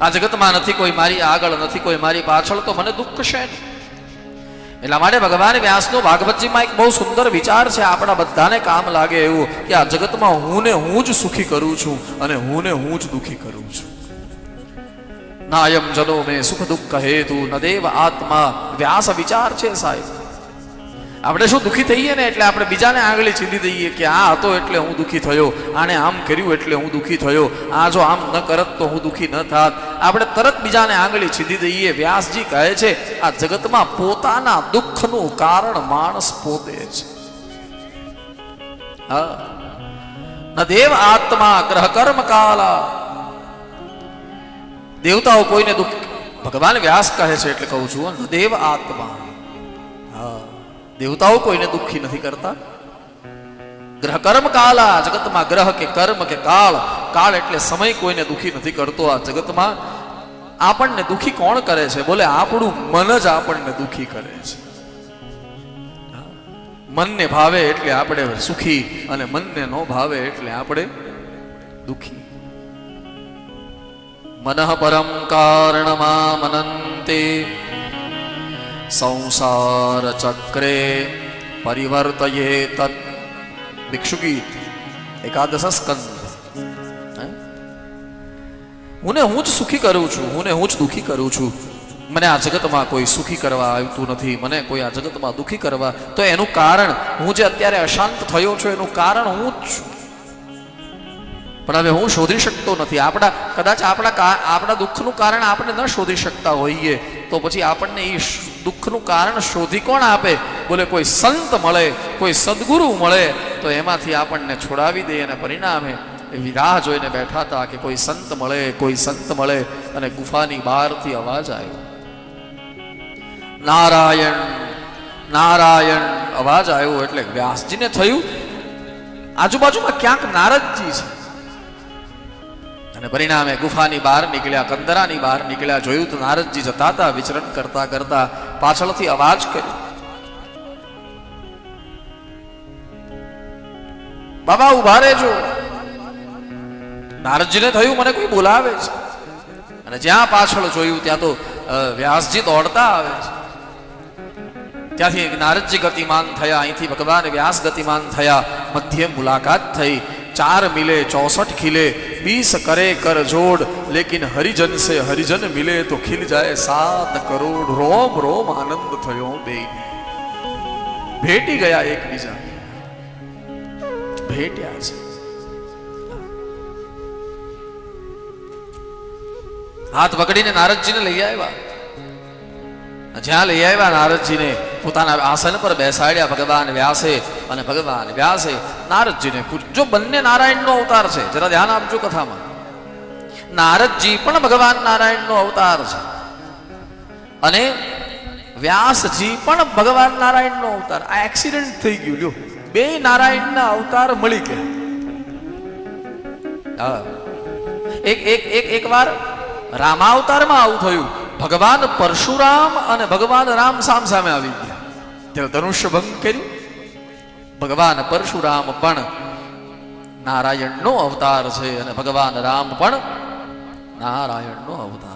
આ જગતમાં નથી કોઈ મારી આગળ, નથી કોઈ મારી પાછળ, તો મને દુઃખ છે એટલા માટે ભગવાન વ્યાસનો ભાગવતજીમાં એક બહુ સુંદર વિચાર છે. આપણા બધાને કામ લાગે એવું કે આ જગતમાં હું ને હું જ સુખી કરું છું અને હું ને હું જ દુઃખી કરું છું. નાયમ જનો મેં સુખ દુઃખ હેતુ ન દેવ આત્મા. વ્યાસ વિચાર છે સાહેબ. આપણે શું દુઃખી થઈએ ને એટલે આપણે બીજાને આંગળી ચીંધી દઈએ કે આ હતો એટલે હું દુઃખી થયો આણે આમ કર્યું એટલે હું દુઃખી થયો, આ જો આમ ન કરત તો હું દુઃખી ન થાત. આપણે તરત બીજાને આંગળી ચીંધી દઈએ. વ્યાસજી કહે છે, આ જગતમાં પોતાના દુઃખનું કારણ માણસ પોતે છે. હા. દેવ આત્મા ગ્રહ કર્મ કાલા. દેવતાઓ કોઈને દુઃખ, ભગવાન વ્યાસ કહે છે એટલે કહું છું દેવ આત્મા. હા. દેવતાઓ કોઈને દુઃખી નથી કરતા? ગ્રહ કર્મ આ જગતમાં ગ્રહ કે કર્મ કે કાળ કાળ એટલે સમય કોઈને દુઃખી નથી કરતો આ જગતમાં. આપણને દુઃખી કોણ કરે છે? બોલે, આપણું મન જ આપણને દુઃખી કરે છે. મનને ભાવે એટલે આપણે સુખી અને મનને ન ભાવે એટલે આપણે દુઃખી. મનઃ પરમ કારણમાં મનંતે સંસાર ચક્રે પરિવર્તયે તત ભિક્ષુગીત એકાદશ સ્કંદ હે? હું જ સુખી કરું છું હું ને હું જ દુઃખી કરું છું મને આ જગતમાં કોઈ સુખી કરવા આવતું નથી મને કોઈ આ જગતમાં દુઃખી કરવા તો એનું કારણ હું જે અત્યારે અશાંત થયો છું એનું કારણ હું જ પણ હવે હું શોધી શકતો નથી. આપણા, કદાચ આપણા આપણા દુઃખનું કારણ આપણે ન શોધી શકતા હોઈએ, તો પછી આપણને એ દુઃખનું કારણ શોધી કોણ આપે? બોલે કોઈ સંત મળે, કોઈ સદગુરુ મળે, તો એમાંથી આપણને છોડાવી દે અને પરિણામે વિરાહ રાહ જોઈને બેઠા હતા કે કોઈ સંત મળે, કોઈ સંત મળે અને ગુફાની બહારથી અવાજ આવ્યો. નારાયણ નારાયણ. અવાજ આવ્યો એટલે વ્યાસજીને થયું, આજુબાજુમાં ક્યાંક નારદજી છે. અને પરિણામે ગુફાની બહાર નીકળ્યા, કંદરાની બહાર નીકળ્યા, જોયું તો નારદજી જતા હતા, વિચરણ કરતા કરતા પાછળથી અવાજ કર્યો. બાબા ઊભા રહેજો. નારદજીને થયું, મને કોઈ બોલાવે છે. અને જ્યાં પાછળ જોયું, ત્યાં તો વ્યાસજી દોડતા આવે છે. ત્યાંથી નારદજી ગતિમાન થયા, અહીંથી ભગવાન વ્યાસ ગતિમાન થયા, મધ્ય મુલાકાત થઈ. ચાર મિલે ચોસઠ ખીલે બીસ કરે કર જોડ, લેકિન હરિજન સે હરિજન મિલે તો ખીલ જાય સાત કરોડ. રોમ રોમ આનંદ થયો બે. ભેટી ગયા એકબીજા. ભેટ્યા છે. હાથ પકડીને નારદજીને લઈ આવ્યા. જ્યાં લઈ આવ્યા નારદજીને પોતાના આસન પર બેસાડ્યા ભગવાન વ્યાસે અને ભગવાન વ્યાસે નારદજીને પૂછ્યું બંને નારાયણનો અવતાર છે, જરા ધ્યાન આપજો કથામાં. નારદજી પણ ભગવાન નારાયણનો અવતાર છે. અને વ્યાસજી પણ ભગવાન નારાયણનો અવતાર. આ એક્સિડન્ટ થઈ ગયું, લ્યો. બે નારાયણના અવતાર મળી ગયા. એક એક એક એક વાર રામાવતારમાં આવું થયું. ભગવાન પરશુરામ અને ભગવાન રામ સામ સામે આવી ગયા. ત્યારે ધનુષ્ય ભંગ કર્યું ભગવાન પરશુરામ પણ નારાયણનો અવતાર છે અને ભગવાન રામ પણ નારાયણનો અવતાર